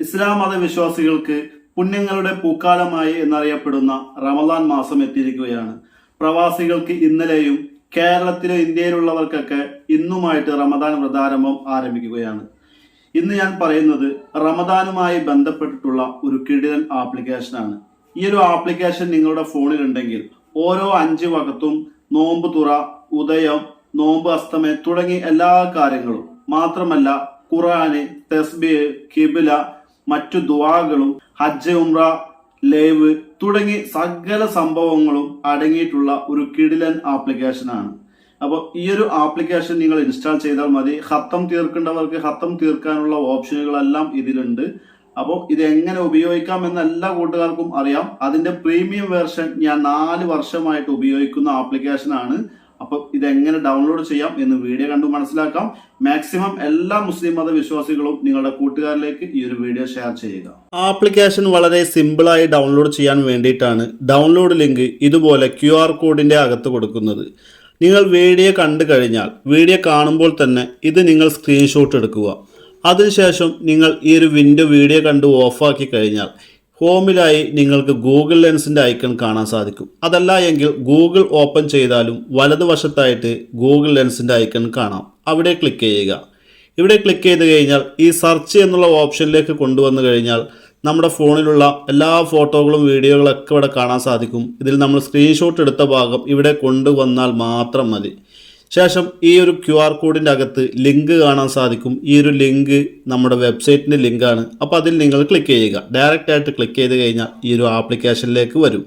ഇസ്ലാം മതവിശ്വാസികൾക്ക് പുണ്യങ്ങളുടെ പൂക്കാലമായി എന്നറിയപ്പെടുന്ന റമദാൻ മാസം എത്തിയിരിക്കുകയാണ്. പ്രവാസികൾക്ക് ഇന്നലെയും കേരളത്തിലെ ഇന്ത്യയിലുള്ളവർക്കൊക്കെ ഇന്നുമായിട്ട് റമദാൻ വ്രതാരംഭം ആരംഭിക്കുകയാണ്. ഇന്ന് ഞാൻ പറയുന്നത് റമദാനുമായി ബന്ധപ്പെട്ടിട്ടുള്ള ഒരു കിടിലൻ ആപ്ലിക്കേഷനാണ്. ഈ ഒരു ആപ്ലിക്കേഷൻ നിങ്ങളുടെ ഫോണിൽ ഉണ്ടെങ്കിൽ ഓരോ അഞ്ച് വകത്തും നോമ്പ് തുറ ഉദയം നോമ്പ് അസ്തമയം തുടങ്ങി എല്ലാ കാര്യങ്ങളും. മാത്രമല്ല ഖുറാന് തസ്ബി കിബില മറ്റു ദുവാകളും ഹജ്ജ് ഉംറ ലേവ് തുടങ്ങി സകല സംഭവങ്ങളും അടങ്ങിയിട്ടുള്ള ഒരു കിടിലൻ ആപ്ലിക്കേഷനാണ്. അപ്പോൾ ഈ ഒരു ആപ്ലിക്കേഷൻ നിങ്ങൾ ഇൻസ്റ്റാൾ ചെയ്താൽ മതി. ഹത്തം തീർക്കേണ്ടവർക്ക് ഹത്തം തീർക്കാനുള്ള ഓപ്ഷനുകളെല്ലാം ഇതിലുണ്ട്. അപ്പോൾ ഇത് എങ്ങനെ ഉപയോഗിക്കാം എന്ന് എല്ലാ കൂട്ടുകാർക്കും അറിയാം. അതിന്റെ പ്രീമിയം വേർഷൻ ഞാൻ നാല് വർഷമായിട്ട് ഉപയോഗിക്കുന്ന ആപ്ലിക്കേഷനാണ്. അപ്പോൾ ഇത് എങ്ങനെ ഡൗൺലോഡ് ചെയ്യാം എന്ന് വീഡിയോ കണ്ടു മനസ്സിലാക്കാം. മാക്സിമം എല്ലാ മുസ്ലിം മത വിശ്വാസികളും നിങ്ങളുടെ കൂട്ടുകാരിലേക്ക് ഈ ഒരു വീഡിയോ ഷെയർ ചെയ്യുക. ആപ്ലിക്കേഷൻ വളരെ സിമ്പിളായി ഡൗൺലോഡ് ചെയ്യാൻ വേണ്ടിയിട്ടാണ് ഡൗൺലോഡ് ലിങ്ക് ഇതുപോലെ ക്യു ആർ കോഡിന്റെ അകത്ത് കൊടുക്കുന്നത്. നിങ്ങൾ വീഡിയോ കണ്ടു കഴിഞ്ഞാൽ വീഡിയോ കാണുമ്പോൾ തന്നെ ഇത് നിങ്ങൾ സ്ക്രീൻഷോട്ട് എടുക്കുക. അതിനുശേഷം നിങ്ങൾ ഈ ഒരു വിൻഡോ വീഡിയോ കണ്ട് ഓഫാക്കി കഴിഞ്ഞാൽ ഹോമിലായി നിങ്ങൾക്ക് ഗൂഗിൾ ലെൻസിന്റെ ഐക്കൺ കാണാൻ സാധിക്കും. അതല്ല എങ്കിൽ ഗൂഗിൾ ഓപ്പൺ ചെയ്താലും വലതുവശത്തായിട്ട് ഗൂഗിൾ ലെൻസിന്റെ ഐക്കൺ കാണാം. അവിടെ ക്ലിക്ക് ചെയ്യുക. ഇവിടെ ക്ലിക്ക് ചെയ്ത് കഴിഞ്ഞാൽ ഈ സെർച്ച് എന്നുള്ള ഓപ്ഷനിലേക്ക് കൊണ്ടുവന്നു കഴിഞ്ഞാൽ നമ്മുടെ ഫോണിലുള്ള എല്ലാ ഫോട്ടോകളും വീഡിയോകളൊക്കെ ഇവിടെ കാണാൻ സാധിക്കും. ഇതിൽ നമ്മൾ സ്ക്രീൻഷോട്ട് എടുത്ത ഭാഗം ഇവിടെ കൊണ്ടുവന്നാൽ മാത്രം മതി. ശേഷം ഈ ഒരു ക്യു ആർ കോഡിന്റെ അകത്ത് ലിങ്ക് കാണാൻ സാധിക്കും. ഈ ഒരു ലിങ്ക് നമ്മുടെ വെബ്സൈറ്റിന്റെ ലിങ്കാണ് അപ്പോൾ അതിൽ നിങ്ങൾ ക്ലിക്ക് ചെയ്യുക. ഡയറക്റ്റ് ആയിട്ട് ക്ലിക്ക് ചെയ്ത് കഴിഞ്ഞാൽ ഈ ഒരു ആപ്ലിക്കേഷനിലേക്ക് വരും.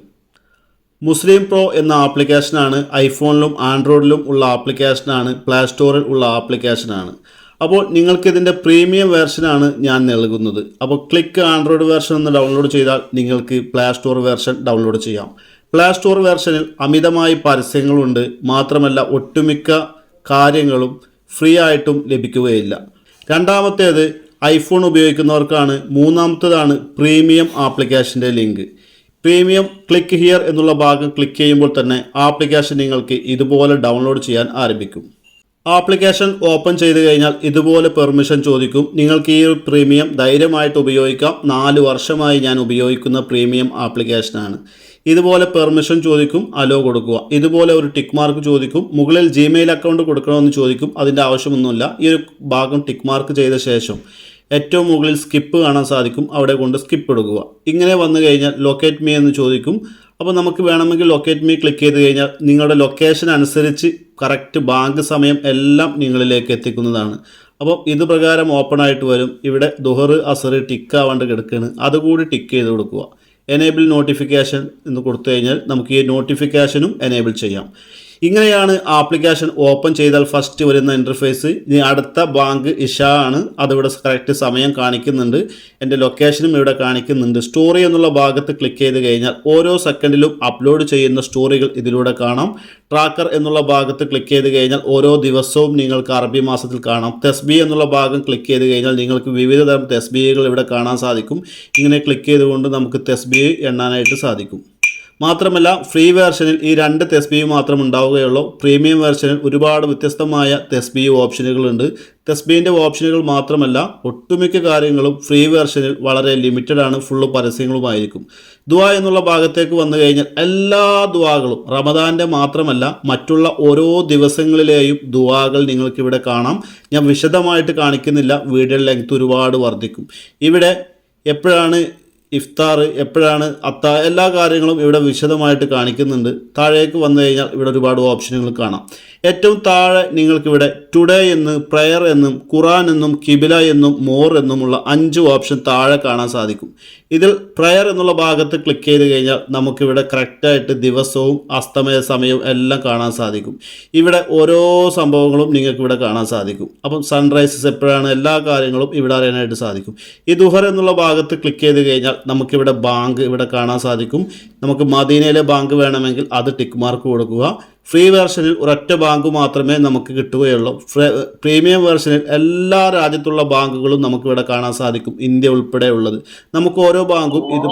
മുസ്ലിം പ്രോ എന്ന ആപ്ലിക്കേഷനാണ് ഐഫോണിലും ആൻഡ്രോയിഡിലും ഉള്ള ആപ്ലിക്കേഷനാണ് പ്ലേ സ്റ്റോറിൽ ഉള്ള ആപ്ലിക്കേഷനാണ് അപ്പോൾ നിങ്ങൾക്കിതിന്റെ പ്രീമിയം വേർഷനാണ് ഞാൻ നൽകുന്നത്. അപ്പോൾ ക്ലിക്ക് ആൻഡ്രോയിഡ് വേർഷൻ ഒന്ന് ഡൗൺലോഡ് ചെയ്താൽ നിങ്ങൾക്ക് പ്ലേ സ്റ്റോർ വേർഷൻ ഡൗൺലോഡ് ചെയ്യാം. പ്ലേ സ്റ്റോർ വേർഷനിൽ അമിതമായി പരസ്യങ്ങളുണ്ട്. മാത്രമല്ല ഒട്ടുമിക്ക കാര്യങ്ങളും ഫ്രീ ആയിട്ടും ലഭിക്കുകയില്ല. രണ്ടാമത്തേത് ഐഫോൺ ഉപയോഗിക്കുന്നവർക്കാണ്. മൂന്നാമത്തേതാണ് പ്രീമിയം ആപ്ലിക്കേഷന്റെ ലിങ്ക് പ്രീമിയം ക്ലിക്ക് ഹിയർ എന്നുള്ള ഭാഗം ക്ലിക്ക് ചെയ്യുമ്പോൾ തന്നെ ആപ്ലിക്കേഷൻ നിങ്ങൾക്ക് ഇതുപോലെ ഡൗൺലോഡ് ചെയ്യാൻ ആരംഭിക്കും. ആപ്ലിക്കേഷൻ ഓപ്പൺ ചെയ്ത് കഴിഞ്ഞാൽ ഇതുപോലെ പെർമിഷൻ ചോദിക്കും. നിങ്ങൾക്ക് ഈ പ്രീമിയം ധൈര്യമായിട്ട് ഉപയോഗിക്കാം. നാല് വർഷമായി ഞാൻ ഉപയോഗിക്കുന്ന പ്രീമിയം ആപ്ലിക്കേഷനാണ് ഇതുപോലെ പെർമിഷൻ ചോദിക്കും അലോ കൊടുക്കുക. ഇതുപോലെ ഒരു ടിക്ക് മാർക്ക് ചോദിക്കും മുകളിൽ ജിമെയിൽ അക്കൗണ്ട് കൊടുക്കണമെന്ന് ചോദിക്കും അതിന്റെ ആവശ്യമൊന്നുമില്ല. ഈ ഒരു ഭാഗം ടിക്ക് മാർക്ക് ചെയ്ത ശേഷം ഏറ്റവും മുകളിൽ സ്കിപ്പ് കാണാൻ സാധിക്കും അവിടെ കൊണ്ട് സ്കിപ്പ് എടുക്കുക ഇങ്ങനെ വന്നു കഴിഞ്ഞാൽ ലൊക്കേറ്റ് മീ എന്ന് ചോദിക്കും. അപ്പോൾ നമുക്ക് വേണമെങ്കിൽ ലൊക്കേറ്റ് മീ ക്ലിക്ക് ചെയ്ത് കഴിഞ്ഞാൽ നിങ്ങളുടെ ലൊക്കേഷൻ അനുസരിച്ച് കറക്റ്റ് ബാങ്ക് സമയം എല്ലാം നിങ്ങളിലേക്ക് എത്തിക്കുന്നതാണ്. അപ്പോൾ ഇത് പ്രകാരം ഓപ്പൺ ആയിട്ട് വരും. ഇവിടെ ദുഹർ അസർ ടിക്ക് ആവാണ്ട് കിടക്കുകയാണ് അതുകൂടി ടിക്ക് ചെയ്ത് കൊടുക്കുക. എനേബിൾ നോട്ടിഫിക്കേഷൻ എന്ന് കൊടുത്തു കഴിഞ്ഞാൽ നമുക്ക് ഈ നോട്ടിഫിക്കേഷനും എനേബിൾ ചെയ്യാം. ഇങ്ങനെയാണ് ആപ്ലിക്കേഷൻ ഓപ്പൺ ചെയ്താൽ ഫസ്റ്റ് വരുന്ന ഇന്റർഫേസ് ഇനി അടുത്ത ബാങ്ക് ഇഷ ആണ്. അതിവിടെ കറക്റ്റ് സമയം കാണിക്കുന്നുണ്ട്. എന്റെ ലൊക്കേഷനും ഇവിടെ കാണിക്കുന്നുണ്ട്. സ്റ്റോറി എന്നുള്ള ഭാഗത്ത് ക്ലിക്ക് ചെയ്ത് കഴിഞ്ഞാൽ ഓരോ സെക്കൻഡിലും അപ്ലോഡ് ചെയ്യുന്ന സ്റ്റോറികൾ ഇതിലൂടെ കാണാം. ട്രാക്കർ എന്നുള്ള ഭാഗത്ത് ക്ലിക്ക് ചെയ്ത് കഴിഞ്ഞാൽ ഓരോ ദിവസവും നിങ്ങൾക്ക് അറബി മാസത്തിൽ കാണാം. തെസ്ബി എന്നുള്ള ഭാഗം ക്ലിക്ക് ചെയ്ത് കഴിഞ്ഞാൽ നിങ്ങൾക്ക് വിവിധ തരം തെസ്ബികൾ ഇവിടെ കാണാൻ സാധിക്കും. ഇങ്ങനെ ക്ലിക്ക് ചെയ്തുകൊണ്ട് നമുക്ക് തെസ്ബി എണ്ണാനായിട്ട് സാധിക്കും. മാത്രമല്ല ഫ്രീ വേർഷനിൽ ഈ രണ്ട് തെസ്ബിയും മാത്രം ഉണ്ടാവുകയുള്ളൂ. പ്രീമിയം വേർഷനിൽ ഒരുപാട് വ്യത്യസ്തമായ തെസ്ബി ഓപ്ഷനുകളുണ്ട് തെസ്ബീന്റെ ഓപ്ഷനുകൾ മാത്രമല്ല ഒട്ടുമിക്ക കാര്യങ്ങളും ഫ്രീ വേർഷനിൽ വളരെ ലിമിറ്റഡ് ആണ് ഫുള്ള് പരസ്യങ്ങളുമായിരിക്കും. ദുവ എന്നുള്ള ഭാഗത്തേക്ക് വന്നു കഴിഞ്ഞാൽ എല്ലാ ദുവാകളും റമദാന്റെ മാത്രമല്ല മറ്റുള്ള ഓരോ ദിവസങ്ങളിലെയും ദുവാകൾ നിങ്ങൾക്ക് ഇവിടെ കാണാം. ഞാൻ വിശദമായിട്ട് കാണിക്കുന്നില്ല വീഡിയോ ലെങ്ത് ഒരുപാട് വർദ്ധിക്കും. ഇവിടെ എപ്പോഴാണ് ഇഫ്താർ എപ്പോഴാണ്? അത്ത എല്ലാ കാര്യങ്ങളും ഇവിടെ വിശദമായിട്ട് കാണിക്കുന്നുണ്ട്. താഴേക്ക് വന്നു കഴിഞ്ഞാൽ ഇവിടെ ഒരുപാട് ഓപ്ഷനുകൾ കാണാം. ഏറ്റവും താഴെ നിങ്ങൾക്കിവിടെ ടുഡേ എന്ന് പ്രയർ എന്നും ഖുറാൻ എന്നും കിബില എന്നും മോർ എന്നുമുള്ള അഞ്ച് ഓപ്ഷൻ താഴെ കാണാൻ സാധിക്കും. ഇതിൽ പ്രയർ എന്നുള്ള ഭാഗത്ത് ക്ലിക്ക് ചെയ്ത് കഴിഞ്ഞാൽ നമുക്കിവിടെ കറക്റ്റായിട്ട് ദിവസവും അസ്തമയ സമയവും എല്ലാം കാണാൻ സാധിക്കും. ഇവിടെ ഓരോ സംഭവങ്ങളും നിങ്ങൾക്കിവിടെ കാണാൻ സാധിക്കും. അപ്പം സൺറൈസസ് എപ്പോഴാണ്? എല്ലാ കാര്യങ്ങളും ഇവിടെ അറിയാനായിട്ട് സാധിക്കും. ഈ ദുഹർ എന്നുള്ള ഭാഗത്ത് ക്ലിക്ക് ചെയ്ത് കഴിഞ്ഞാൽ നമുക്കിവിടെ ബാങ്ക് ഇവിടെ കാണാൻ സാധിക്കും. നമുക്ക് മദീനയിലെ ബാങ്ക് വേണമെങ്കിൽ അത് ടിക്ക് മാർക്ക് കൊടുക്കുക. ഫ്രീ വേർഷനിൽ ഒരൊറ്റ ബാങ്ക് മാത്രമേ നമുക്ക് കിട്ടുകയുള്ളൂ. പ്രീമിയം വേർഷനിൽ എല്ലാ രാജ്യത്തുള്ള ബാങ്കുകളും നമുക്കിവിടെ കാണാൻ സാധിക്കും ഇന്ത്യ ഉൾപ്പെടെ ഉള്ളത്. നമുക്ക് ഓരോ ബാങ്കും ഇത്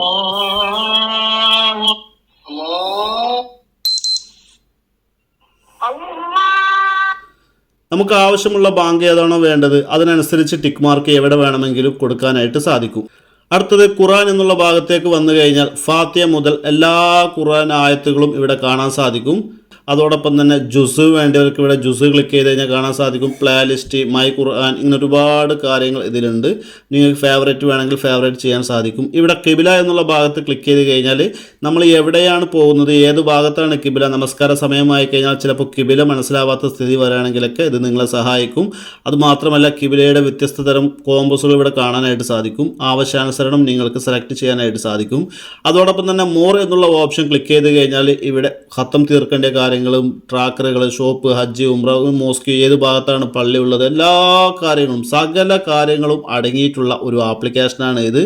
നമുക്ക് ആവശ്യമുള്ള ബാങ്ക് ഏതാണോ വേണ്ടത് അതിനനുസരിച്ച് ടിക്ക് മാർക്ക് എവിടെ വേണമെങ്കിലും കൊടുക്കാനായിട്ട് സാധിക്കും. അടുത്തത് ഖുറാൻ എന്നുള്ള ഭാഗത്തേക്ക് വന്നു കഴിഞ്ഞാൽ ഫാത്തിയ മുതൽ എല്ലാ ഖുറാൻ ആയത്തുകളും ഇവിടെ കാണാൻ സാധിക്കും. അതോടൊപ്പം തന്നെ ജുസ് വേണ്ടവർക്ക് ഇവിടെ ജുസ് ക്ലിക്ക് ചെയ്ത് കഴിഞ്ഞാൽ കാണാൻ സാധിക്കും. പ്ലേ ലിസ്റ്റ് മൈ ഖുർആൻ ഇങ്ങനെ ഒരുപാട് കാര്യങ്ങൾ ഇതിലുണ്ട്. നിങ്ങൾക്ക് ഫേവറേറ്റ് വേണമെങ്കിൽ ഫേവറേറ്റ് ചെയ്യാൻ സാധിക്കും. ഇവിടെ കിബില എന്നുള്ള ഭാഗത്ത് ക്ലിക്ക് ചെയ്ത് കഴിഞ്ഞാൽ നമ്മൾ എവിടെയാണ് പോകുന്നത് ഏത് ഭാഗത്താണ് കിബില നമസ്കാര സമയമായി കഴിഞ്ഞാൽ ചിലപ്പോൾ കിബില മനസ്സിലാവാത്ത സ്ഥിതി വരാണെങ്കിലൊക്കെ ഇത് നിങ്ങളെ സഹായിക്കും. അതുമാത്രമല്ല കിബിലയുടെ വ്യത്യസ്ത തരം കോമ്പസുകൾ ഇവിടെ കാണാനായിട്ട് സാധിക്കും. ആവശ്യാനുസരണം നിങ്ങൾക്ക് സെലക്ട് ചെയ്യാനായിട്ട് സാധിക്കും. അതോടൊപ്പം തന്നെ മോർ എന്നുള്ള ഓപ്ഷൻ ക്ലിക്ക് ചെയ്ത് കഴിഞ്ഞാൽ ഇവിടെ ഖത്തം തീർക്കേണ്ട കാര്യങ്ങളും ട്രാക്കറുകൾ ഷോപ്പ് ഹജ്ജ് ഉംറ മോസ്ക് ഏത് ഭാഗത്താണ് പള്ളി ഉള്ളത് എല്ലാ കാര്യങ്ങളും സകല കാര്യങ്ങളും അടങ്ങിയിട്ടുള്ള ഒരു ആപ്ലിക്കേഷനാണ് ഇത്.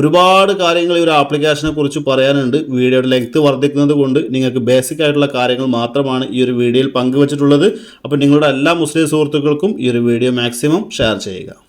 ഒരുപാട് കാര്യങ്ങൾ ഈ ഒരു ആപ്ലിക്കേഷനെ കുറിച്ച് പറയാനുണ്ട്. വീഡിയോയുടെ ലെങ്ത് വർദ്ധിക്കുന്നത് കൊണ്ട് നിങ്ങൾക്ക് ബേസിക് ആയിട്ടുള്ള കാര്യങ്ങൾ മാത്രമാണ് ഈ ഒരു വീഡിയോയിൽ പങ്കുവച്ചിട്ടുള്ളത്. അപ്പോൾ നിങ്ങളുടെ എല്ലാ മുസ്ലിം സുഹൃത്തുക്കൾക്കും ഈ ഒരു വീഡിയോ മാക്സിമം ഷെയർ ചെയ്യുക.